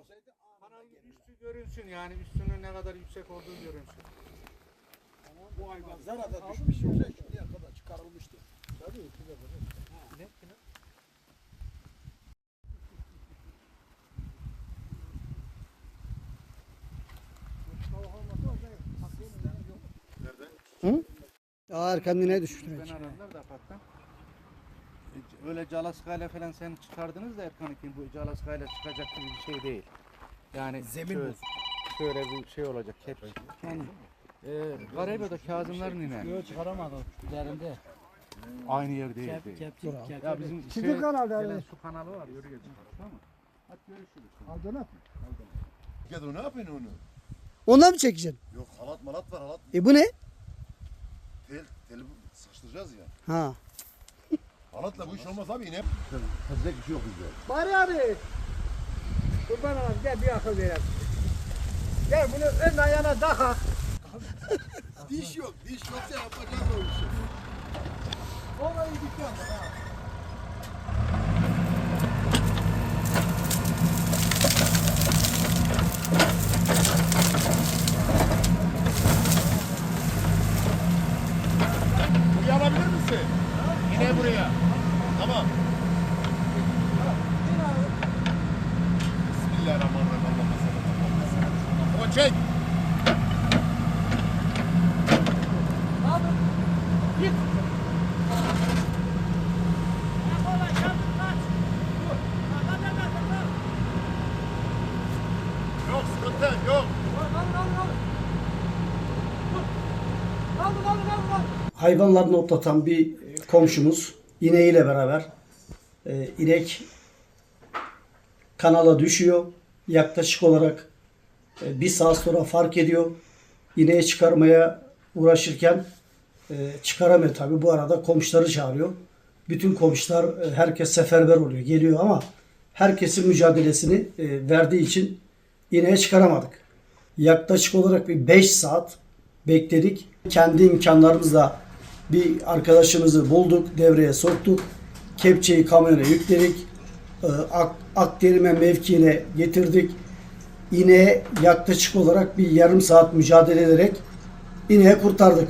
olsaydı Kanalın üstü görünsün yani üstünün ne kadar yüksek olduğu görünsün. bu hayvan zarada düşmüş yoksa şimdiye kadar çıkarılmıştı. Tabii ki de Ne? Ne? Ağır kendine düştü. Ben aradılar da aparttan. Öyle calaskayla falan sen çıkardınız da Erkan için bu calaskayla çıkacak gibi bir şey değil. Yani Zemin şöyle, bozuk. şöyle bir şey olacak. Hep. Yani, e, Garaybe'de Kazımların iner. Yok çıkaramadım. Üzerinde. Aynı yer değil. Kep, değil. kep, Bravo. kep, Ya bizim Sizin şey, kanal yani. su kanalı var. Yürü geçin. Tamam mı? Hadi görüşürüz. Aldın mı? Ya ne yapıyorsun onu? Ondan mı çekeceksin? Yok halat malat var halat. E bu ne? Tel, teli sıkıştıracağız ya. Ha. Halatla bu iş olmaz abi yine. Fazla bir şey yok bizde. Bari abi. Kurban olayım gel bir akıl verelim. Gel bunu ön ayağına taka. Diş yok, diş yoksa yapacağız o işi. Olayı dükkan. Buraya Yine buraya. Tamam. Bismillahirrahmanirrahim. Allah'ım sana. Ama çek. Yok sıkıntı yok. Hayvanlarını otlatan bir komşumuz ineğiyle beraber e, inek kanala düşüyor. Yaklaşık olarak e, bir saat sonra fark ediyor. İneği çıkarmaya uğraşırken e, çıkaramıyor tabi. Bu arada komşuları çağırıyor. Bütün komşular e, herkes seferber oluyor. Geliyor ama herkesin mücadelesini e, verdiği için ineği çıkaramadık. Yaklaşık olarak bir 5 saat bekledik. Kendi imkanlarımızla bir arkadaşımızı bulduk, devreye soktuk. Kepçeyi kamyona yükledik. Ee, Ak, Akderime mevkiine getirdik. İneğe yaklaşık olarak bir yarım saat mücadele ederek ineği kurtardık.